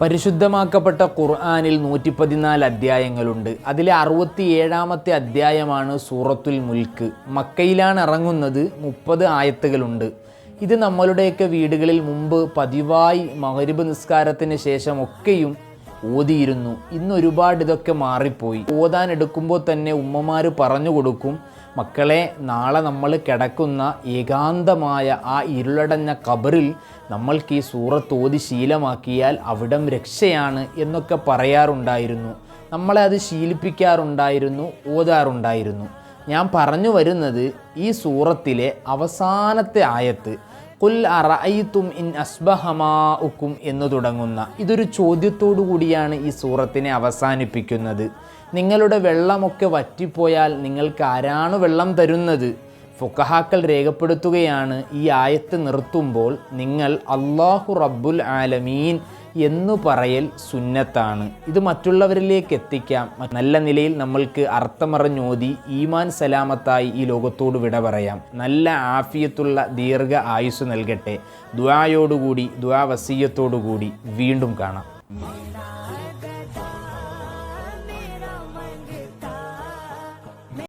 പരിശുദ്ധമാക്കപ്പെട്ട ഖുർആാനിൽ നൂറ്റി പതിനാല് അധ്യായങ്ങളുണ്ട്. അതിലെ അറുപത്തി ഏഴാമത്തെ അധ്യായമാണ് സൂറത്തുൽ മുൽക്ക്. മക്കയിലാണ് ഇറങ്ങുന്നത് മുപ്പത് ആയത്തുകളുണ്ട്. ഇത് നമ്മളുടെയൊക്കെ വീടുകളിൽ മുമ്പ് പതിവായി മഹരിബ് നിസ്കാരത്തിന് ശേഷം ഒക്കെയും ഓതിയിരുന്നു. ഇന്നൊരുപാട് ഇതൊക്കെ മാറിപ്പോയി. ഓതാൻ എടുക്കുമ്പോൾ തന്നെ ഉമ്മമാർ പറഞ്ഞു കൊടുക്കും മക്കളെ നാളെ നമ്മൾ കിടക്കുന്ന ഏകാന്തമായ ആ ഇരുളടഞ്ഞ കബറിൽ നമ്മൾക്ക് ഈ സൂറത്ത് ഓതി ശീലമാക്കിയാൽ അവിടം രക്ഷയാണ് എന്നൊക്കെ പറയാറുണ്ടായിരുന്നു. നമ്മളെ അത് ശീലിപ്പിക്കാറുണ്ടായിരുന്നു ഓതാറുണ്ടായിരുന്നു. ഞാൻ പറഞ്ഞു വരുന്നത് ഈ സൂറത്തിലെ അവസാനത്തെ ആയത്ത് കുൽ അറഅയ്തും ഇൻ അസ്ബഹമാഉക്കും എന്ന് തുടങ്ങുന്ന ഇതൊരു ചോദ്യത്തോടു കൂടിയാണ് ഈ സൂറത്തിനെ അവസാനിപ്പിക്കുന്നത്. നിങ്ങളുടെ വെള്ളമൊക്കെ വറ്റിപ്പോയാൽ നിങ്ങൾക്ക് ആരാണ് വെള്ളം തരുന്നത്? ഫുക്കഹാക്കൾ രേഖപ്പെടുത്തുകയാണ് ഈ ആയത്ത് നിർത്തുമ്പോൾ നിങ്ങൾ അള്ളാഹു റബ്ബുൽ ആലമീൻ എന്നു പറയൽ സുന്നത്താണ്. ഇത് മറ്റുള്ളവരിലേക്ക് എത്തിക്കാം. നല്ല നിലയിൽ നമ്മൾക്ക് അർത്ഥമറിഞ്ഞോതി ഈമാൻ സലാമത്തായി ഈ ലോകത്തോട് വിട പറയാം. നല്ല ആഫിയത്തുള്ള ദീർഘ ആയുസ് നൽകട്ടെ. ദ്വായോടുകൂടി ദ്വാ വസീയത്തോടുകൂടി വീണ്ടും കാണാം.